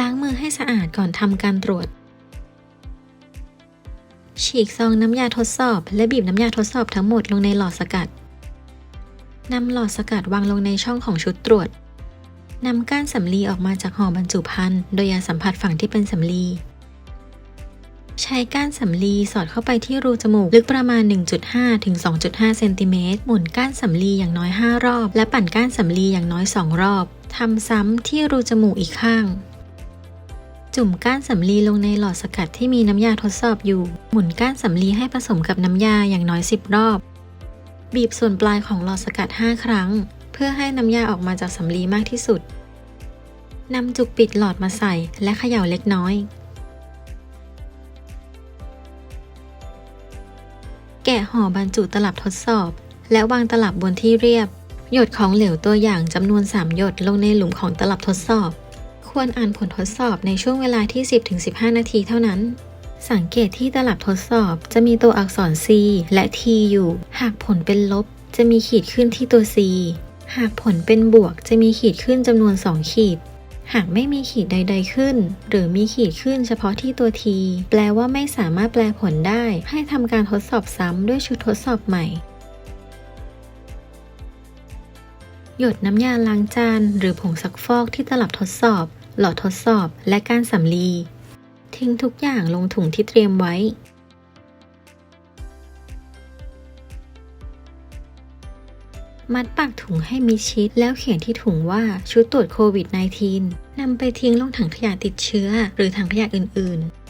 ล้างมือให้สะอาดก่อนทำการตรวจ ฉีกซองน้ำยาทดสอบ และบีบน้ำยาทดสอบทั้งหมดลงในหลอดสกัดนำหลอดสกัดวางลงในช่องของชุดตรวจนำก้านสำลีออกมาจากห่อบรรจุภัณฑ์โดยอย่าสัมผัสฝั่งที่เป็นสำลี ใช้ก้านสำลีสอดเข้าไปที่รูจมูก ลึกประมาณ 1.5 ถึง 2.5 เซนติเมตร หมุนก้านสำลีอย่างน้อย 5 รอบ และปั่นก้านสำลีอย่างน้อย 2 รอบ ทำซ้ำที่รูจมูกอีกข้าง จุ่มก้านสำลีลงในหลอดสกัดที่มีน้ำยาทดสอบอยู่ หมุนก้านสำลีให้ผสมกับน้ำยาอย่างน้อย 10 รอบ บีบส่วนปลายของหลอดสกัด 5 ครั้ง เพื่อให้น้ำยาออกมาจากสำลีมากที่สุดนำจุกปิดหลอดมาใส่และเขย่าเล็กน้อย แกะห่อบรรจุตลับทดสอบ และวางตลับบนที่เรียบ หยดของเหลวตัวอย่างจำนวน 3 หยดลงในหลุมของตลับทดสอบ ควรอ่านผลทดสอบในช่วงเวลาที่ 10-15 นาทีเท่านั้น สังเกตที่ตลับทดสอบจะมีตัวอักษร C และ T อยู่ หากผลเป็นลบ จะมีขีดขึ้นที่ตัว C หากผลเป็นบวกจะมีขีดขึ้นจำนวน 2 ขีด หากไม่มีขีดใด ๆขึ้น หรือมีขีดขึ้นเฉพาะที่ตัว T แปลว่าไม่สามารถแปลผลได้ ให้ทำการทดสอบซ้ำด้วยชุดทดสอบใหม่หยดน้ำยาล้างจานหรือผงซักฟอกที่ตลับทดสอบ หลอดทดสอบและการสำลี ทิ้งทุกอย่างลงถุงที่เตรียมไว้ มัดปากถุงให้มิชิดแล้วเขียนที่ถุงว่าชุดตรวจโควิด -19 นำไปทิ้งลงถังขยะติดเชื้อ หรือถังขยะอื่น ๆ